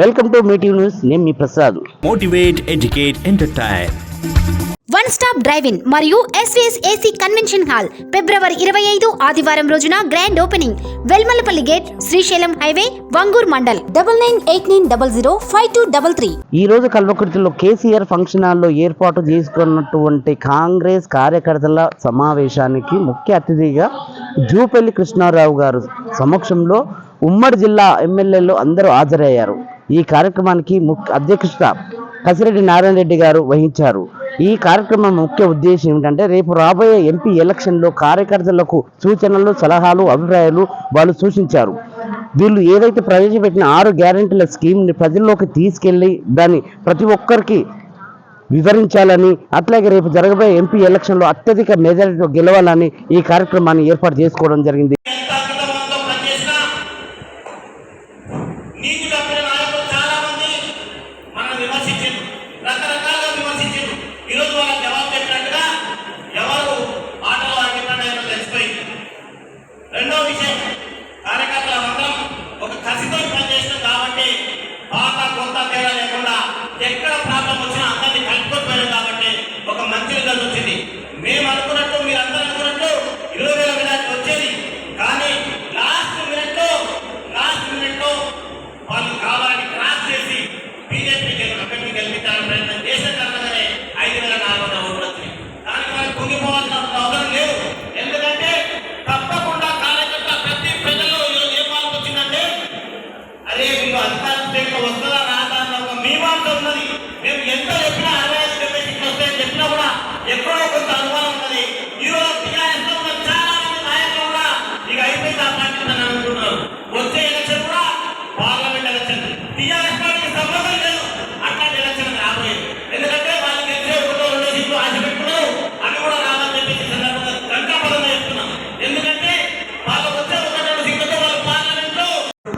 Welcome to మీటివ్ news. నేను మీ Prasad. Motivate, educate, entertain. One stop drive in మరియు SVS AC convention hall ఫిబ్రవరి ఇరవై ఐదు ఆదివారం రోజున grand opening Velmalapalli gate Srisailam highway Vangoor mandal. Double nine eight nine double zero five two double three. ఈ రోజు కల్వకుర్తిలో KCR function హాల్లో ఏర్పాటు చేసుకున్నటువంటి కాంగ్రెస్ కార్యకర్తల సమావేశానికి ముఖ్య అతిథిగా జూపల్లి కృష్ణారావు గారు సమక్షంలో ఉమ్మడి జిల్లా ఎమ్మెల్యేలు అందరూ హాజరయ్యారు. ఈ కార్యక్రమానికి ముఖ్య అధ్యక్షత కసిరెడ్డి నారాయణ రెడ్డి గారు వహించారు. ఈ కార్యక్రమం ముఖ్య ఉద్దేశం ఏమిటంటే రేపు రాబోయే ఎంపీ ఎలక్షన్లో కార్యకర్తలకు సూచనలు సలహాలు అభిప్రాయాలు వాళ్ళు సూచించారు. వీళ్ళు ఏదైతే ప్రవేశపెట్టిన ఆరు గ్యారెంటీల స్కీమ్ని ప్రజల్లోకి తీసుకెళ్ళి దాన్ని ప్రతి ఒక్కరికి వివరించాలని అట్లాగే రేపు జరగబోయే ఎంపీ ఎలక్షన్లో అత్యధిక మెజారిటీతో గెలవాలని ఈ కార్యక్రమాన్ని ఏర్పాటు చేసుకోవడం జరిగింది.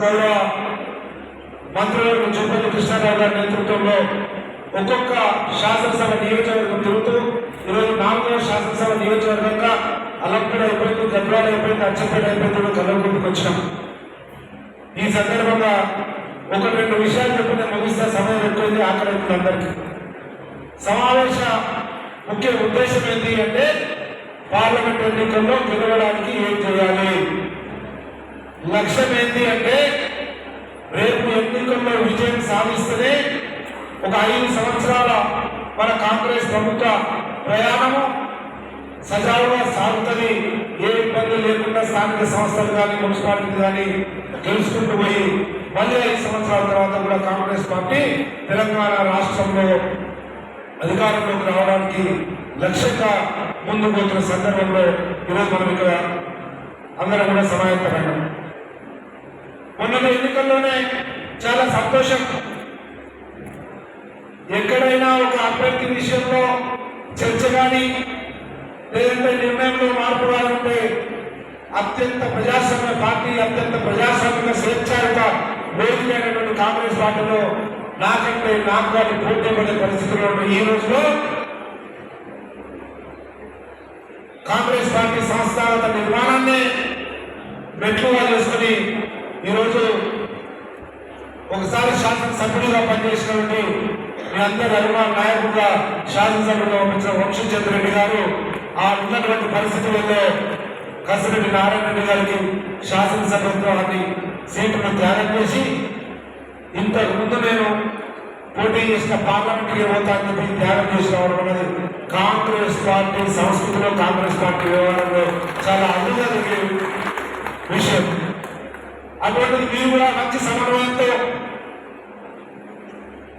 గౌరవ మంత్రులకు జూపల్లి కృష్ణారావు గారి నేతృత్వంలో ఒక్కొక్క శాసనసభ నియోజకవర్గం తిరుగుతూ ఈరోజు నాలుగో శాసనసభ నియోజకవర్గంగా అలంపేట అయిపోయింది గద్వాల అయిపోయింది అచ్చపేట అయిపోయింది కల్లకుంటుకు వచ్చినాం. ఈ సందర్భంగా ఒక రెండు విషయాలు చెప్పి ముగిస్తే సమయం ఎక్కువైంది ఆకలి అవుతుంది అందరికీ. సమావేశ ముఖ్య ఉద్దేశం ఏంటి అంటే పార్లమెంట్ ఎన్నికల్లో గెలవడానికి ఏం చేయాలి? లక్ష్యం ఏంటి అంటే రేపు ఎన్నికల్లో విజయం సాధిస్తేనే ఒక ఐదు సంవత్సరాల మన కాంగ్రెస్ ప్రభుత్వ ప్రయాణము సజావుగా సాగుతుంది. ఏ ఇబ్బంది లేకుండా స్థానిక సంస్థలు కానీ మున్సిపాలిటీ కానీ గెలుచుకుంటూ పోయి మళ్ళీ ఐదు సంవత్సరాల తర్వాత కూడా కాంగ్రెస్ పార్టీ తెలంగాణ రాష్ట్రంలో అధికారంలోకి రావడానికి లక్ష్యంగా ముందుకు వచ్చిన సందర్భంలో ఈరోజు మనం ఇక్కడ అందరం కూడా సమాయత్తమైనాం. మొన్న ఎన్నికల్లోనే చాలా సంతోషం. ఎక్కడైనా ఒక అభ్యర్థి విషయంలో చర్చ కానీ లేదంటే నిర్ణయంలో మార్పు రావాలంటే అత్యంత ప్రజాస్వామ్య పార్టీ అత్యంత ప్రజాస్వామ్య స్వేచ్ఛాయుత వేదికైనటువంటి కాంగ్రెస్ పార్టీలో నాకంటే నాకు వాటి పోటీ పడే పరిస్థితుల్లో ఈ రోజులో కాంగ్రెస్ పార్టీ సంస్థాగత నిర్మాణాన్ని మెట్లుగా చేసుకుని ఈరోజు ఒకసారి శాసనసభ్యుడిగా పనిచేసినటువంటి మీ అందరి అభిమాన నాయకుడిగా శాసనసభ్యులుగా పంపించిన వంశీచంద్ర రెడ్డి గారు ఆ ఉన్నటువంటి పరిస్థితులలో కసిరెడ్డి నారాయణ రెడ్డి గారికి శాసనసభ్యత్వాన్ని సీటును త్యాగం చేసి ఇంతకు ముందు నేను పోటీ చేసిన పార్లమెంట్కి పోతానని చెప్పి త్యాగం చేసిన అనేది కాంగ్రెస్ పార్టీ సంస్కృతిలో కాంగ్రెస్ పార్టీ వ్యవహారంలో చాలా అరుదుగా విషయం. అటువంటిది మీరు కూడా మంచి సమన్వయంతో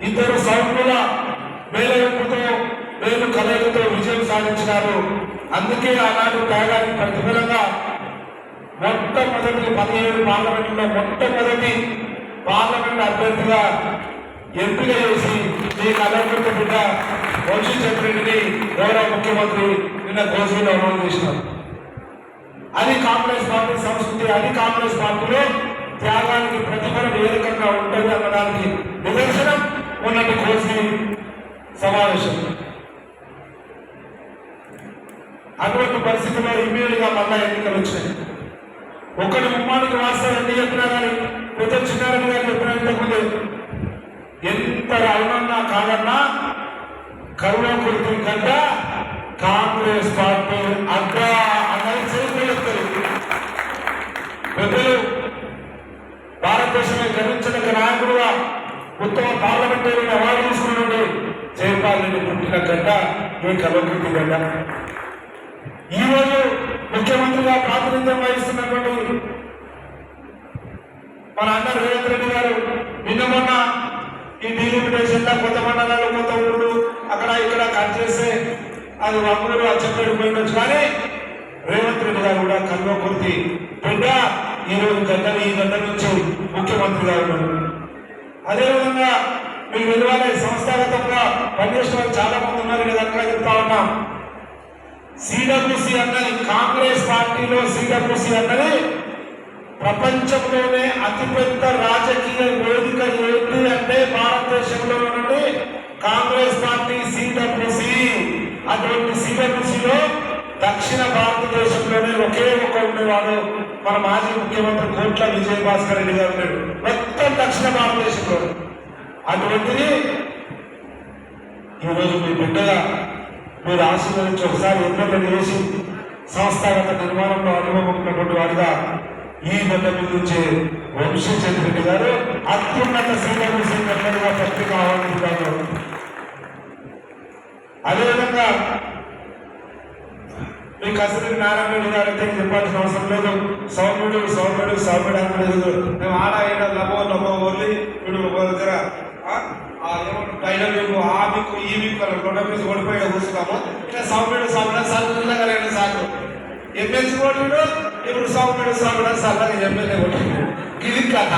ఇద్దరు సౌకుల మేలవింపుతో మేలు కలయికతో విజయం సాధించినారు. అందుకే ఆనాడు త్యాగానికి ప్రతిఫలంగా మొట్టమొదటి పదిహేడు పార్లమెంట్లో మొట్టమొదటి పార్లమెంట్ అభ్యర్థిగా ఎంపిక చేసి మీ కలవకుంట బిడ్డ వంశీ రెడ్డిని గౌరవ ముఖ్యమంత్రి నిన్న ఘోషణలో అమలు చేసినారు. అది కాంగ్రెస్ పార్టీ సంస్కృతి అది కాంగ్రెస్ పార్టీలో త్యాగానికి ప్రతిఫలం ఏ రకంగా ఉంటుంది అన్నదానికి నిదర్శనం ఉన్నటి కోసి సమావేశం. అటువంటి పరిస్థితిలో ఇమీడియట్గా మళ్ళా ఎన్నికలు వచ్చినాయి. ఒకటి ముమ్మానికి వాస్తవం ఎన్ని చెప్పినా కానీ పెద్ద చిన్నారెడ్డి గారు చెప్పిన ఇంతకుముందు ఎంత అవునన్నా కాదన్నా కరుణ కుర్తి గడ్డ కాంగ్రెస్ పార్టీ అడ్డ అన్నది చేతులు పెద్దలు భారతదేశమే గర్వించిన నాయకుడుగా ఉత్తమ పార్లమెంటరీ అవార్డు తీసుకున్నటువంటి జయపాల్ రెడ్డి పుట్టిన గంట మీ కలవకృతి గంట ఈరోజు ముఖ్యమంత్రిగా ప్రాతినిధ్యం వహిస్తున్నటువంటి మన అన్న రేవంత్ రెడ్డి గారు నిన్న మొన్న ఈ డీలిమిటేషన్లో కొత్త మండలాలు కొత్త ఊళ్ళు అక్కడ ఇక్కడ కట్ చేస్తే అది అమ్ముడు ఆ చెప్పేడు కానీ రేవంత్ రెడ్డి గారు కూడా కల్లో కొద్ది బిడ్డ ఈ రోజు ఈ గడ్డ నుంచి ముఖ్యమంత్రి గారు అదేవిధంగా మీకు విలువలే సంస్థాగతంగా పనిచేసిన వాళ్ళు చాలా మంది ఉన్నారు కదా అక్కడ చెప్తా ఉన్నాం. సిడబ్ల్యూసి అన్నది కాంగ్రెస్ పార్టీలో సిడబ్ల్యూసి అన్నది ప్రపంచంలోనే అతిపెద్ద రాజకీయ వేదిక ఏంటి అంటే భారతదేశంలో ఉన్నది కాంగ్రెస్ పార్టీ సిడబ్ల్యూ అటువంటి సిడబ్ల్యూసిలో దక్షిణ భారతదేశంలోనే ఒకే ఒక ఉండేవాడు మన మాజీ ముఖ్యమంత్రి కోట్ల విజయ భాస్కర్ రెడ్డి గారు ఉన్నాడు మొత్తం దక్షిణ భారతదేశంలో. అటువంటిది ఈరోజు మీ బిడ్డగా మీరు ఆశీర్వదించి ఒకసారి ఎన్నికలు చేసి సంస్థాగత నిర్మాణంలో అనుభవం ఉన్నటువంటి వారిగా ఈ గడ్డ మీద నుంచి వంశీచంద్ర రెడ్డి గారు అత్యున్నత శ్రీరాము సింగ్ గడ్డగా పత్రిక ఆహ్వానించారు అదేవిధంగా మీ కసిరెడ్డి నారాయణ రెడ్డి గారు అయితే చెప్పాల్సిన అవసరం లేదు. సౌమ్యుడు సౌమ్యుడు సౌమ్యుడు అనలేదు మేము ఆడ ఈడ లభో లభో ఓర్లి వీడు ఒక దగ్గర ఆ, ఆ టైలర్ మీకు ఆ మీకు ఈ మీకు గొడవ మీద ఓడిపోయి కూర్చున్నాము. ఇట్లా సౌమ్యుడు సౌమ్యుడు సల్లగా రెండు సార్లు ఎమ్మెల్సీ ఓటుడు ఇప్పుడు సౌమ్యుడు సౌమ్యుడు సల్లగా ఎమ్మెల్యే ఓటుడు ఇది కథ.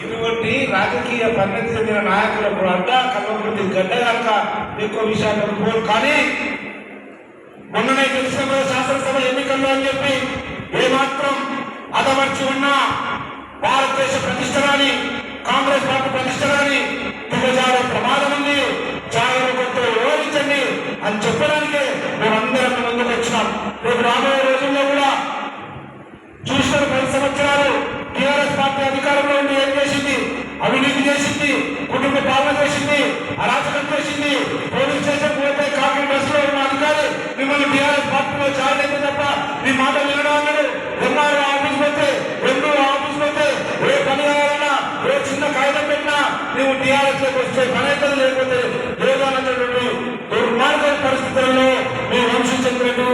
ఇటువంటి రాజకీయ పరిణతి చెందిన నాయకులకు అడ్డా కలవృద్ధి గడ్డ కనుక ఎక్కువ విషయాలు పోరు కానీ మొన్ననే తెలిసిన శాసనసభ ఎన్నికల్లో అని చెప్పి ఏమాత్రం అదమర్చి ఉన్న భారతదేశ ప్రతిష్టరాని కాంగ్రెస్ పార్టీ ప్రతిష్టరాని దిగజారే ప్రమాదం ఉంది. జాగ్రత్తతో వివరించండి అని చెప్పడానికే మేమందరం ముందుకు వచ్చినాం. రేపు రాబోయే రోజుల్లో కూడా చూసిన పది సంవత్సరాలు టీఆర్ఎస్ పార్టీ అధికారంలో ఉండి ఏం చేసింది? అవినీతి చేసింది కుటుంబ పాలన చేసింది అరాచకం చేసింది పోలీస్ స్టేషన్ పోతే కాకి బస్లో ఉన్న అధికారి మిమ్మల్ని టీఆర్ఎస్ పార్టీలో జాయిన్ అయితే తప్ప మీ మాట వినడం అన్నాడు ఎంఆర్ఓ ఆఫీస్ పోతే ఎంఓ ఆఫీస్ పోతే ఏ పని కావాలన్నా ఏ చిన్న కాగితం పెట్టినా నువ్వు టీఆర్ఎస్లోకి వస్తే పని అయితే లేకపోతే లేదన్నటువంటి దుర్మార్గ పరిస్థితులలో మీ వంశీచంద్రుడు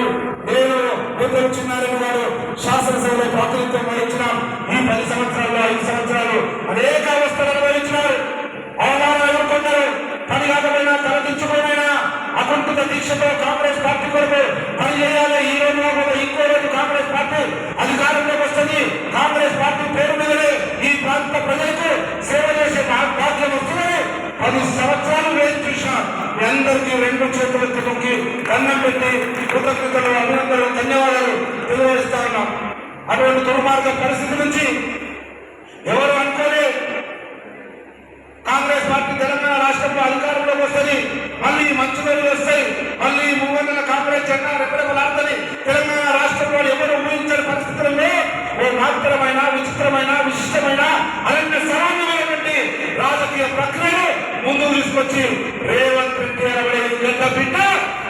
నేను నూతన చిన్నారెడ్డి గారు శాసనసభలో ప్రాతినిధ్యం వహించిన. ఈ పది సంవత్సరాల్లో ఐదు సంవత్సరాలు అనేక అకుంఠిత దీక్షతో కాంగ్రెస్ పార్టీ కొరకు పనిచేయాలి. ఈ రోజు ఇంకో రోజు కాంగ్రెస్ పార్టీ అధికారంలోకి వస్తుంది. కాంగ్రెస్ పార్టీ పేరు మీదనే ఈ ప్రాంత ప్రజలకు సేవ చేసే భా- భాగ్యం వస్తుందని పది సంవత్సరాలు వేచి చూసిన మీ అందరికీ రెండు చేతులు మొక్కి దండం పెట్టి కృతజ్ఞతలు అభినందనలు ధన్యవాదాలు తెలియజేస్తా ఉన్నాం. అటువంటి దుర్మార్గ పరిస్థితి నుంచి ఎవరు అనుకోలే కాంగ్రెస్ పార్టీ తెలంగాణ రాష్ట్రంలో అధికారంలోకి వస్తుంది. మళ్ళీ మంచి రోజులు వస్తాయి. మళ్ళీ మూడు కాంగ్రెస్ జెండా రెప్పరెప్పలాడుతుంది తెలంగాణ రాష్ట్రంలో ఎవరు ఊహించని పరిస్థితుల్లో ఓ మాత్రమైన విచిత్రమైన విశిష్టమైన అరణ్య సమానమైనటువంటి రాజకీయ ప్రక్రియను ముందుకు తీసుకొచ్చి రేవంత్ రెడ్డి అనబడే ఈ బిడ్డ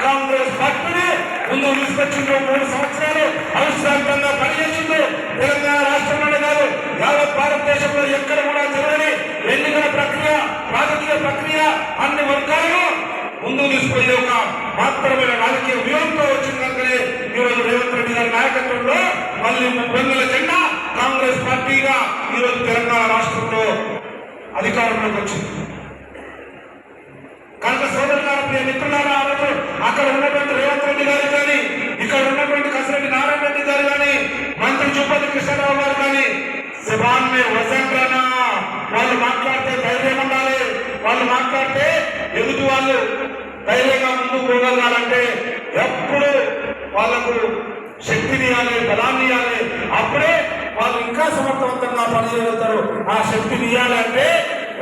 కాంగ్రెస్ పార్టీని ముందుకు తీసుకొచ్చిండు. మూడు సంవత్సరాలు అవిశ్రాంతంగా పనిచేసిండు. తెలంగాణ రాష్ట్రంలోనే కాదు యావత్ భారతదేశంలో ఎక్కడ కూడా జరగని ఎన్నికల ప్రక్రియ రాజకీయ ప్రక్రియ అన్ని వర్గాలను ముందుకు తీసుకెళ్ళే ఒక మాత్రమైన రాజకీయ వ్యూహంతో వచ్చిన కనుకనే ఈరోజు రేవంత్ రెడ్డి గారి నాయకత్వంలో మళ్ళీ బొంగుల జెండా కాంగ్రెస్ పార్టీగా ఈరోజు తెలంగాణ రాష్ట్రంలో అధికారంలోకి వచ్చింది. కనుక సోదరు ప్రియ మిత్రులారా అక్కడ ఉన్నటువంటి రేవంత్ రెడ్డి గారు కానీ ఇక్కడ ఉన్నటువంటి కసిరెడ్డి నారాయణ రెడ్డి గారు కానీ మంత్రి చూపతి కృష్ణారావు గారు కానీ శివాన్ మే వసంత రానా వాళ్ళు మాట్లాడితే ధైర్యం ఉండాలి వాళ్ళు మాట్లాడితే ఎదుటి వాళ్ళు ధైర్యంగా ముందుకు పోగలగాలంటే ఎప్పుడు వాళ్ళకు శక్తిని ఇవ్వాలి బలాన్ని ఇవ్వాలి. అప్పుడే వాళ్ళు ఇంకా సమర్థవంతంగా పనిచేయగలుగుతారు. ఆ శక్తిని ఇవ్వాలంటే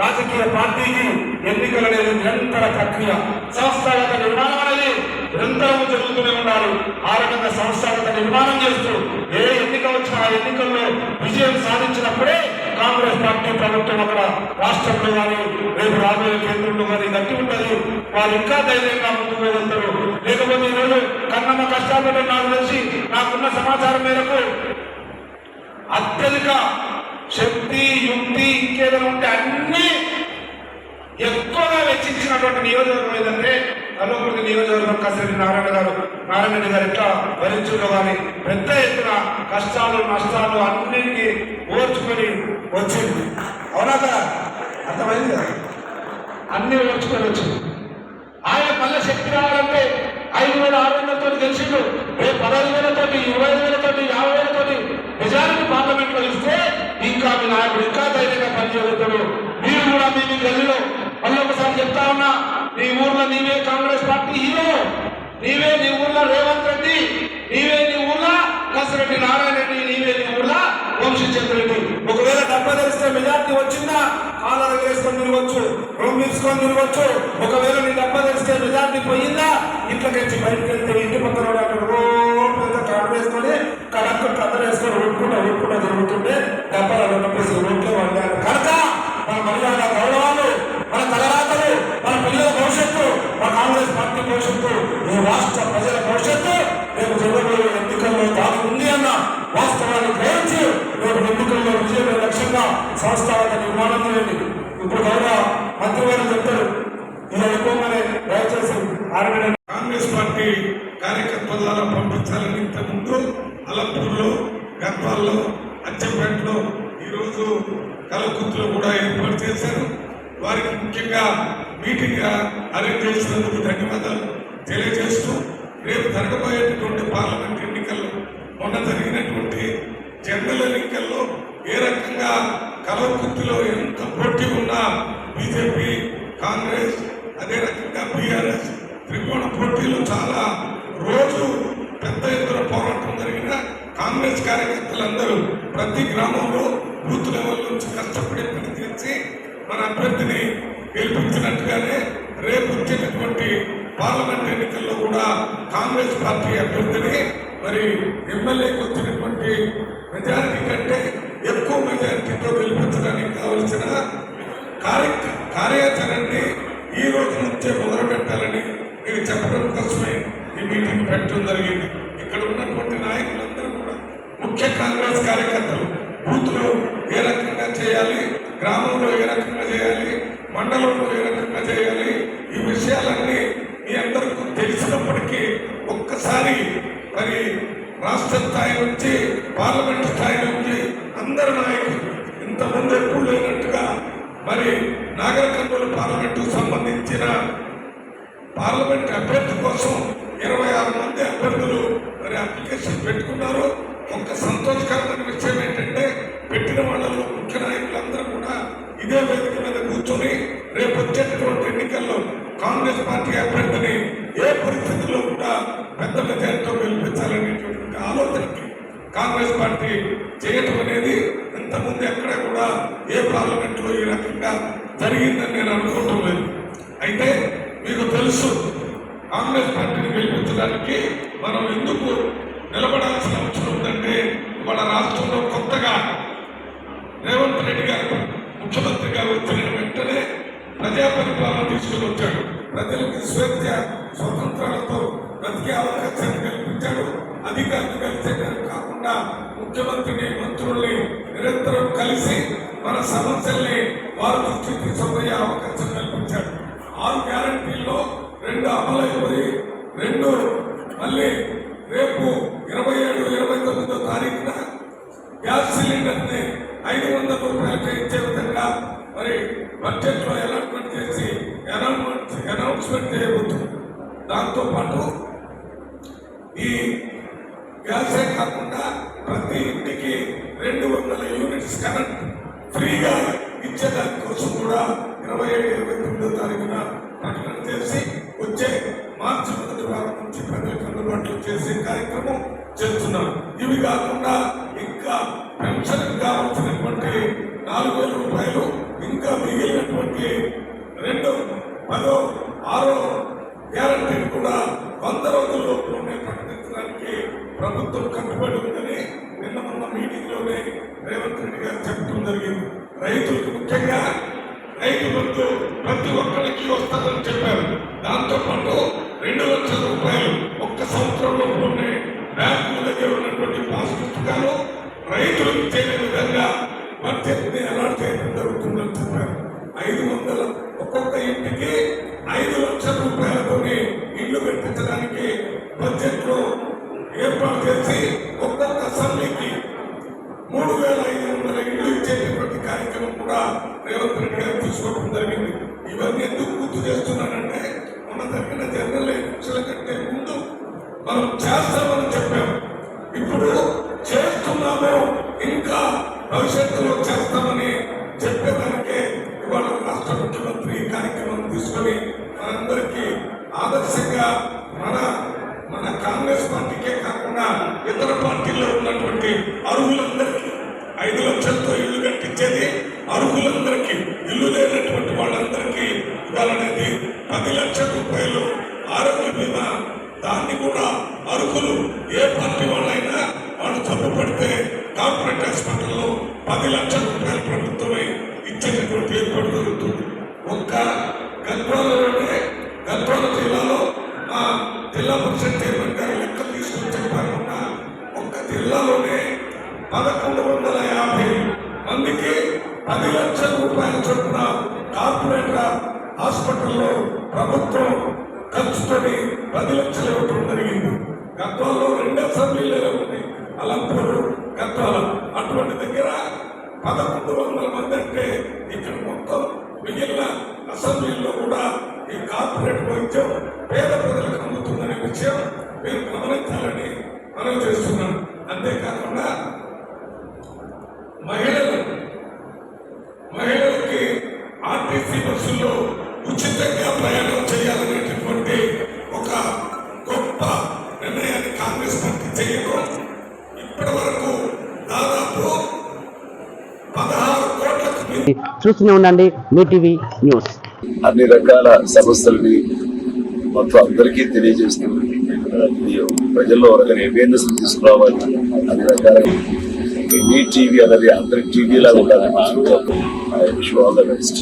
రాజకీయ పార్టీకి ఎన్నికలు అనేది నిరంతర ప్రక్రియ. సంస్థాగత నిర్మాణం అనేది నిరంతరము జరుగుతూనే ఉండాలి. ఆ రకంగా సంస్థాగత నిర్మాణం చేస్తూ ఏ ఎన్నిక వచ్చినా ఆ ఎన్నికల్లో విజయం సాధించినప్పుడే కాంగ్రెస్ పార్టీ ప్రభుత్వం అక్కడ రాష్ట్రంలో కానీ రేపు రాబోయే కేంద్రంలో కానీ గట్టి ఉంటుంది. వాళ్ళు ఇంకా ధైర్యంగా ముందుకు వెళ్తారు లేకపోతే ఈరోజు కన్నమ్మ కష్టాలు నాకు తెలిసి నాకున్న సమాచారం మేరకు అత్యధిక శక్తి యుక్తి ఇంకేదైనా ఉంటే అన్ని ఎక్కువగా వెచ్చించినటువంటి నియోజకవర్గం ఏదంటే కల్వకుర్తి నియోజకవర్గం కసిరెడ్డి నారాయణ గారు నారాయణ గారు ఎట్లా భరించులో కానీ పెద్ద ఎత్తున కష్టాలు నష్టాలు అన్నింటినీ ఓర్చుకొని వచ్చింది. అవునా కదా? అర్థమైంది కదా? అన్ని ఓర్చుకొని వచ్చింది. ఆయన మళ్ళీ శక్తి రావాలంటే ఐదు వేల ఆరు వందలతో గెలిచిండు. రేపు పదహైదు వేలతోటి ఇరవై ఐదు వేలతోటి యాభై వేలతోటి నిజానికి పార్లమెంట్లో ఇస్తే ఇంకా మీ నాయకుడు ఇంకా ధైర్యంగా పనిచేయగలుగుతాడు. మీరు కూడా మీ మీ గల్లీలో మళ్ళీ ఒకసారి చెప్తా ఉన్నా నీ ఊర్లో నీవే కాంగ్రెస్ పార్టీ హీరో నీవే నీ ఊర్లో రేవంత్ రెడ్డి నీవే నీ ఊర్లో కసిరెడ్డి నారాయణ రెడ్డి నీవే నీ ఊర్లో వంశీచంద్ర రెడ్డి. ఒకవేళ డబ్బా తెలిస్తే మెజార్టీ వచ్చిందా? కాళ్ళ వేసుకొని నిలవచ్చు రూమ్ తీసుకొని నిలవచ్చు ఒకవేళ నీ డబ్బా తెలిస్తే మెజార్టీ పోయిందా? ఇంట్లోకి వచ్చి బయటకు వెళ్తే ఇంటి పక్కన రోడ్డు అక్కడ పెద్ద కాడ వేసుకొని కడక్కు కథ వేసుకొని ఒప్పుకుంటా ఒప్పుకుంటా జరుగుతుంటే డబ్బాలో నొప్పేసి ఓట్లే వండారు కనుక మన మర్యాద గౌరవాలు. తలరాతలు. మన పిల్లల భవిష్యత్తు మన కాంగ్రెస్ పార్టీ భవిష్యత్తు ఈ రాష్ట్ర ప్రజల భవిష్యత్తు రేపు జరగబోయే ఎన్నికల్లో దాని ఉంది అన్న వాస్తవాన్ని గ్రహించి రేపు ఎన్నికల్లో విజయమే లక్ష్యంగా సంస్థాగత నిర్మాణం చేయండి. ఇప్పుడు గౌరవ మంత్రివారు చెప్తారు. ఇలా ఎక్కువగానే దయచేసి కాంగ్రెస్ పార్టీ కార్యకర్తల పంపించాలని ఇంతకుముందు అలంపూర్లో గద్వాల్లో అచ్చంపేటలో ఈరోజు కలకుత్తులో కూడా ఏర్పాటు చేశారు. వారికి ముఖ్యంగా మీటింగ్ అరేంజ్ చేసినందుకు ధన్యవాదాలు. తెలియజేస్తూ రేపు జరగబోయేటటువంటి పార్లమెంట్ ఎన్నికల్లో మొన్న జరిగినటువంటి జనరల్ ఎన్నికల్లో ఏ రకంగా కలవకుర్తిలో ఎంత పోటీ ఉన్నా బీజేపీ కాంగ్రెస్ అదే రకంగా బీఆర్ఎస్ త్రికోణ పోటీలు చాలా రోజు పెద్ద ఎత్తున పోరాటం జరిగిన కాంగ్రెస్ కార్యకర్తలందరూ ప్రతి గ్రామంలో బూత్ లెవెల్ నుంచి కష్టపడి పనిచేసి మన అభ్యర్థిని గెలిపించినట్టుగానే రేపు వచ్చేటటువంటి పార్లమెంట్ ఎన్నికల్లో కూడా కాంగ్రెస్ పార్టీ అభ్యర్థిని మరి ఎమ్మెల్యేకి వచ్చినటువంటి మెజారిటీ కంటే ఎక్కువ మెజారిటీతో గెలిపించడానికి కావలసిన కార్య కార్యాచరణని ఈ రోజు నుంచే మొదలు పెట్టాలని నేను చెప్పడం కోసమే ఈ మీటింగ్ పెట్టడం జరిగింది. ఇక్కడ ఉన్నటువంటి నాయకులందరూ కూడా ముఖ్య కాంగ్రెస్ కార్యకర్తలు బూత్లో ఏ రకంగా చేయాలి గ్రామంలో ఏ రకంగా చేయాలి? మండలంలో ఏ రకంగా చేయాలి? ఈ విషయాలన్నీ మీ అందరికీ తెలిసినప్పటికీ ఒక్కసారి మరి రాష్ట్ర స్థాయి నుంచి పార్లమెంట్ స్థాయి నుంచి అందరి నాయకులు ఇంతకుముందు ఎప్పుడు లేనట్టుగా మరి నాగరికర్నూలు పార్లమెంటుకు సంబంధించిన పార్లమెంట్ అభ్యర్థి కోసం ఇరవై ఆరు మంది అభ్యర్థులు మరి అప్లికేషన్ పెట్టుకున్నారు. ఒక సంతోషం ఇదే వేదిక మీద కూర్చొని రేపు వచ్చేటటువంటి ఎన్నికల్లో కాంగ్రెస్ పార్టీ అభ్యర్థిని ఏ పరిస్థితుల్లో కూడా పెద్ద మెజారిటీతో గెలిపించాలనేటువంటి ఆలోచనకి కాంగ్రెస్ పార్టీ చేయటం అనేది ఇంతకుముందు ఎక్కడ కూడా ఏ పార్లమెంట్లో ఈ రకంగా జరిగిందని నేను అనుకోవటం లేదు. అయితే మీకు తెలుసు కాంగ్రెస్ పార్టీని గెలిపించడానికి మనం ఎందుకు నిలబడాల్సిన అవసరం ఉందంటే మన రాష్ట్రంలో కొత్తగా రేవంత్ రెడ్డి గారు ముఖ్యమంత్రిగా వచ్చిన వెంటనే ప్రజా పరిపాలన తీసుకుని వచ్చాడు. ప్రజలకు స్వేచ్ఛ స్వతంత్రాలతో బ్రతికే అవకాశాన్ని కల్పించాడు. అధికారులు కలిసేదే కాకుండా ముఖ్యమంత్రిని మంత్రుల్ని నిరంతరం కలిసి మన సమస్యల్ని వారి దృష్టికి తీసుకుపోయే అవకాశం కల్పించాడు. ఆరు గ్యారంటీల్లో రెండు అమలైపోయి రెండు మళ్ళీ రేపు ఇరవై ఏడు ఇరవై తొమ్మిదో తారీఖున గ్యాస్ సిలిండర్ని ఐదు వందల రూపాయలు ఇచ్చే విధంగా మరి బడ్జెట్లో అలాట్మెంట్ చేసి అనౌన్స్మెంట్ అనౌన్స్మెంట్ చేయబోతుంది దాంతో పాటు ఈ గ్యాసే కాకుండా ప్రతి ఇంటికి రెండు వందల యూనిట్స్ కరెంట్ ఫ్రీగా ఇచ్చేదాని కోసం కూడా ఇరవై ఏడు ఇరవై తొమ్మిదో తారీఖున ప్రకటన చేసి వచ్చే మార్చి మొదటి వారం నుంచి ప్రజలకు అందుబాటులో చేసే కార్యక్రమం చేస్తున్నాం. ఇవి కాకుండా దాన్ని కూడా అర్హులు ఏ పార్టీ వాళ్ళైనా వాళ్ళు తప్పు పడితే కార్పొరేట్ హాస్పిటల్లో పది లక్షల రూపాయలు ప్రభుత్వమే ఇచ్చేటటువంటి ఏర్పాటు జరుగుతుంది. ఒక్క గద్వాలలోనే గద్వాల జిల్లాలో ఆ జిల్లా పరిషత్ చైర్మన్ గారు లెక్క తీసుకుని చెప్పారన్న ఒక్క జిల్లాలోనే పదకొండు వందల యాభై మందికి పది లక్షల రూపాయల చొప్పున కార్పొరేట్ హాస్పిటల్లో ప్రభుత్వం ఖర్చుతోని పది లక్షలు ఇవ్వటం జరిగింది గద్వాల్లో రెండు అసెంబ్లీలు ఉంది అలంపూరు గద్వాల. అటువంటి దగ్గర పదకొండు వందల మంది అంటే ఇక్కడ మొత్తం మిగిలిన అసెంబ్లీలో కూడా ఈ కార్పొరేట్ వైద్యం పేద ప్రజలకు చేయడం ఇప్పటి వరకు దాదాపు పదహారు కోట్లకు మించి చూస్తూనే ఉండండి మీ టీవీ న్యూస్. అన్ని రకాల సమస్యల్ని మొత్తం అందరికీ తెలియజేస్తూ ఇది ప్రజల్లో రకమైన అవేర్నెస్ తీసుకురావాలి అన్ని రకాల మీ టీవీ అనేది అందరి టీవీ లాగా ఉండాలని ఆల్ ద బెస్ట్